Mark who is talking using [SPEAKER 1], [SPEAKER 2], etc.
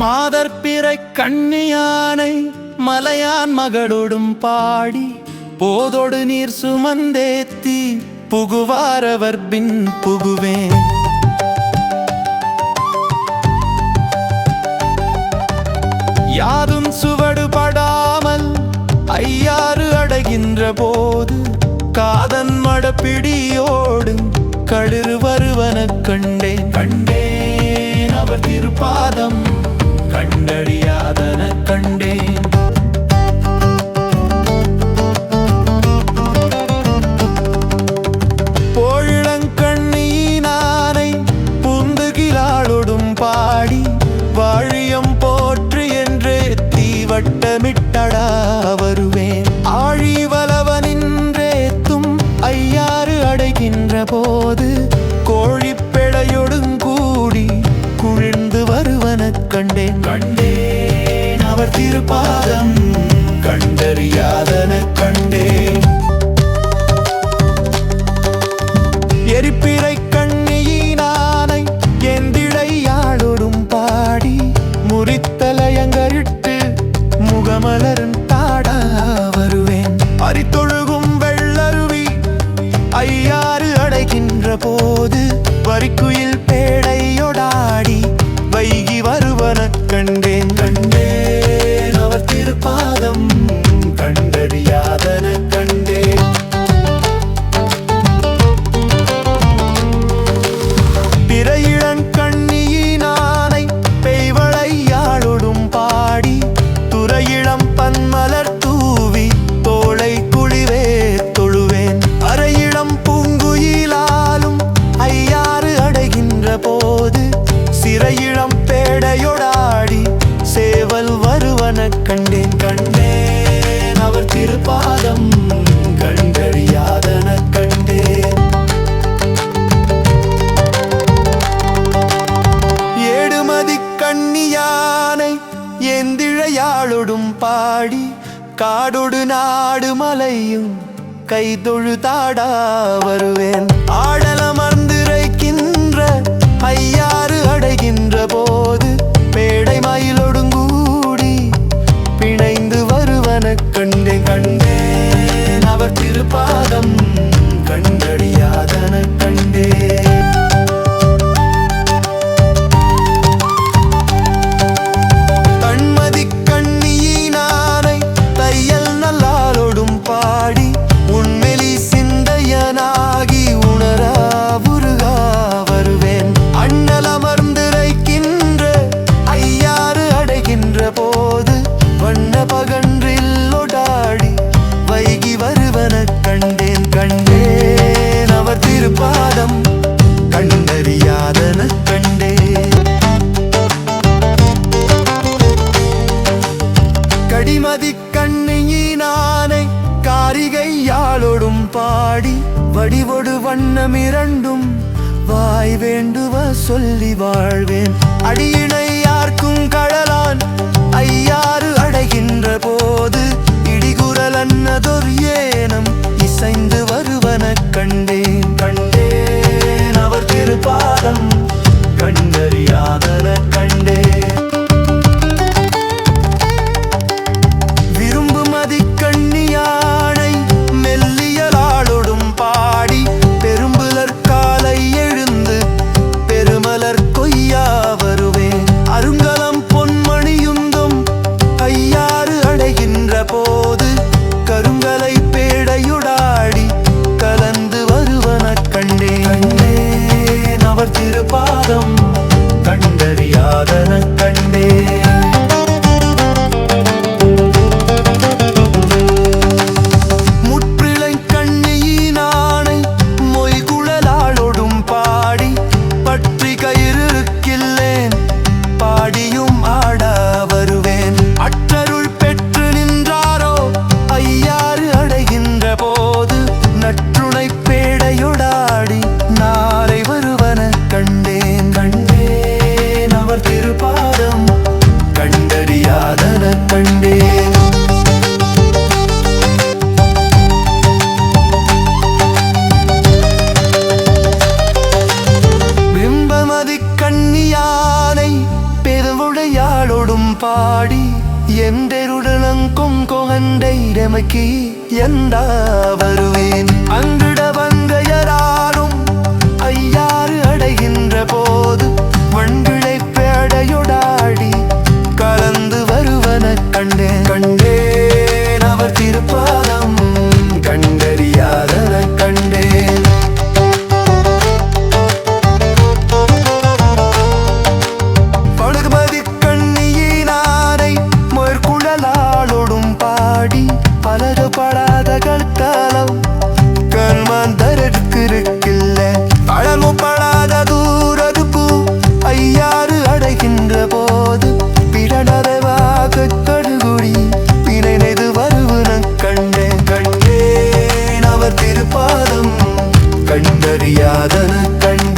[SPEAKER 1] மாதர்பிறை கண்ணியானை மலையான் மகளோடும் பாடி போதோடு நீர் சுமந்தேத்தி புகுவாரவர் பின் புகுவேன். யாதும் சுவடுபடாமல் ஐயாறு அடைகின்ற போது காதன் மடப்பிடியோடு களிறு வருவன கண்டேன். கண்டேன் அவர் திருப்பாதம். கண்டறியாதன கண்டேன். போழங்கண்ணீனானை புந்துகிலாளொடும் பாடி வாழியம் போற்று என்றே தீவட்டமிட்டடா வருவேன். ஆழிவலவனின்றேத்தும் ஐயாறு அடைகின்ற போது கோழிப்பெடையொடும் அவர் திருப்பாதம். பாடி காடொடு நாடு மலையும் கைதொழு தாடா வருவேன். கண்டறியாதன கண்டேன் கடிமதி கண்ணியினானை காரிகையாளொடும் பாடி வடிவொடு வண்ணமிரண்டும் வாய் வேண்டுவ சொல்லி வாழ்வேன். அடியினை யார்க்கும் கடலான் ஐயாறு அடைகின்ற கண்ட இடமைக்கு என்றா வருவேன். அங்கு திருப்பாதம் கண்டறியாதன கண்ட